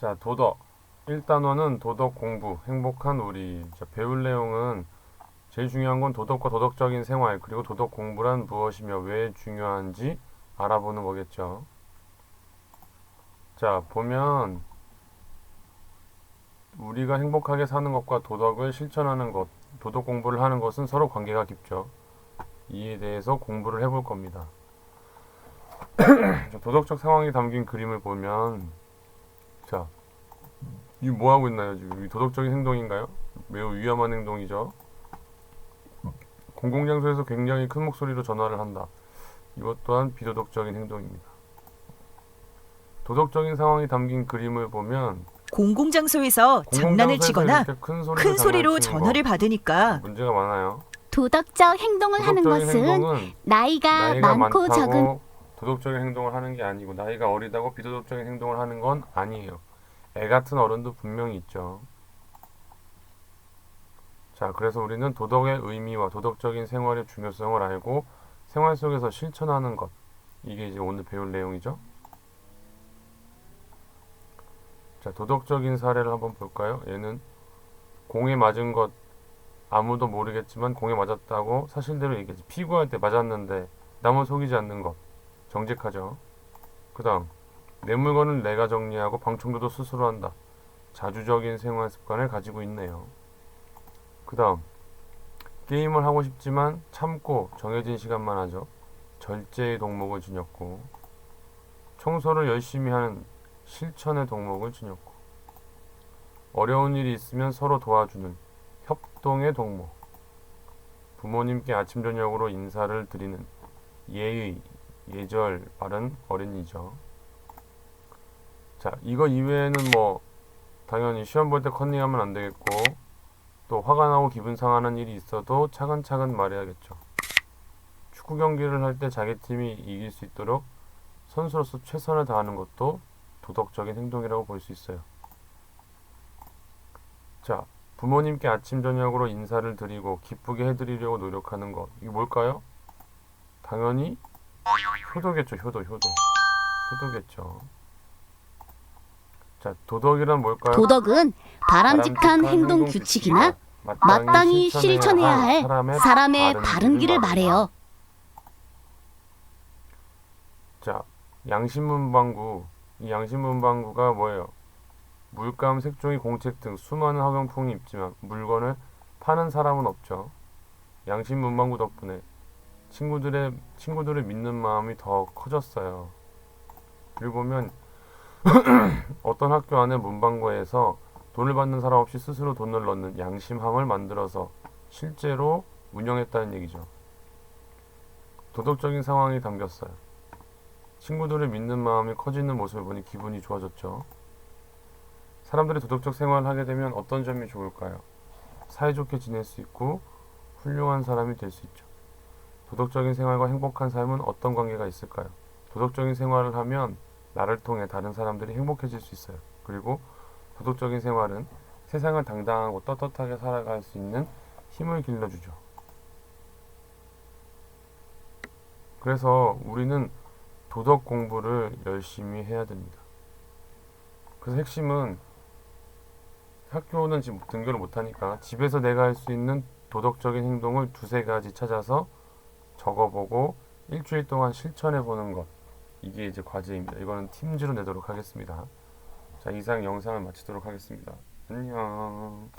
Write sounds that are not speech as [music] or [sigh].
자, 도덕. 1단원은 도덕 공부, 행복한 우리. 자, 배울 내용은 제일 중요한 건 도덕과 도덕적인 생활, 그리고 도덕 공부란 무엇이며 왜 중요한지 알아보는 거겠죠. 자, 보면 우리가 행복하게 사는 것과 도덕을 실천하는 것, 도덕 공부를 하는 것은 서로 관계가 깊죠. 이에 대해서 공부를 해볼 겁니다. [clears throat] 자, 도덕적 상황이 담긴 그림을 보면 자, 이 뭐 하고 있나요 지금? 이 도덕적인 행동인가요? 매우 위험한 행동이죠. 공공장소에서 굉장히 큰 목소리로 전화를 한다. 이것 또한 비도덕적인 행동입니다. 도덕적인 상황이 담긴 그림을 보면 공공장소에서 장난을 공공장소에서 치거나 큰 소리로, 큰 소리로 전화를 거 받으니까 문제가 많아요. 도덕적 행동을 하는 도덕적인 것은 행동은 나이가, 나이가 많고 많다고 적은 도덕적인 행동을 하는 게 아니고 나이가 어리다고 비도덕적인 행동을 하는 건 아니에요. 애 같은 어른도 분명히 있죠. 자, 그래서 우리는 도덕의 의미와 도덕적인 생활의 중요성을 알고 생활 속에서 실천하는 것. 이게 이제 오늘 배울 내용이죠. 자, 도덕적인 사례를 한번 볼까요? 얘는 공에 맞은 것 아무도 모르겠지만 공에 맞았다고 사실대로 얘기하지. 피구할 때 맞았는데 남을 속이지 않는 것. 정직하죠. 그 다음, 내 물건을 내가 정리하고 방충도도 스스로 한다. 자주적인 생활 습관을 가지고 있네요. 그 다음, 게임을 하고 싶지만 참고 정해진 시간만 하죠. 절제의 동목을 지녔고, 청소를 열심히 하는 실천의 동목을 지녔고, 어려운 일이 있으면 서로 도와주는 협동의 동목, 부모님께 아침 저녁으로 인사를 드리는 예의, 예절 바른 어린이죠. 자, 이거 이외에는 뭐 당연히 시험 볼 때 컨닝하면 안 되겠고 또 화가 나고 기분 상하는 일이 있어도 차근차근 말해야겠죠. 축구 경기를 할 때 자기 팀이 이길 수 있도록 선수로서 최선을 다하는 것도 도덕적인 행동이라고 볼 수 있어요. 자, 부모님께 아침 저녁으로 인사를 드리고 기쁘게 해드리려고 노력하는 것 이게 뭘까요? 당연히 효도겠죠, 효도, 효도. 효도겠죠. 자, 도덕이란 뭘까요? 도덕은 바람직한 행동 규칙이나 마땅히 실천해야 할 사람의 바른 길을 말해요. 자, 양심문방구. 이 양심문방구가 뭐예요? 물감, 색종이, 공책 등 수많은 학용품이 있지만 물건을 파는 사람은 없죠. 양심문방구 덕분에 친구들의 친구들을 믿는 마음이 더 커졌어요. 보면 [clears throat] 어떤 학교 안에 문방구에서 돈을 받는 사람 없이 스스로 돈을 넣는 양심함을 만들어서 실제로 운영했다는 얘기죠. 도덕적인 상황이 담겼어요. 친구들을 믿는 마음이 커지는 모습을 보니 기분이 좋아졌죠. 사람들이 도덕적 생활을 하게 되면 어떤 점이 좋을까요? 사이좋게 지낼 수 있고 훌륭한 사람이 될 수 있죠. 도덕적인 생활과 행복한 삶은 어떤 관계가 있을까요? 도덕적인 생활을 하면 나를 통해 다른 사람들이 행복해질 수 있어요. 그리고 도덕적인 생활은 세상을 당당하고 떳떳하게 살아갈 수 있는 힘을 길러주죠. 그래서 우리는 도덕 공부를 열심히 해야 됩니다. 그래서 핵심은 학교는 지금 등교를 못하니까 집에서 내가 할 수 있는 도덕적인 행동을 두세 가지 찾아서 적어보고 일주일 동안 실천해 보는 것. 이게 이제 과제입니다. 이거는 팀즈로 내도록 하겠습니다. 자, 이상 영상을 마치도록 하겠습니다. 안녕.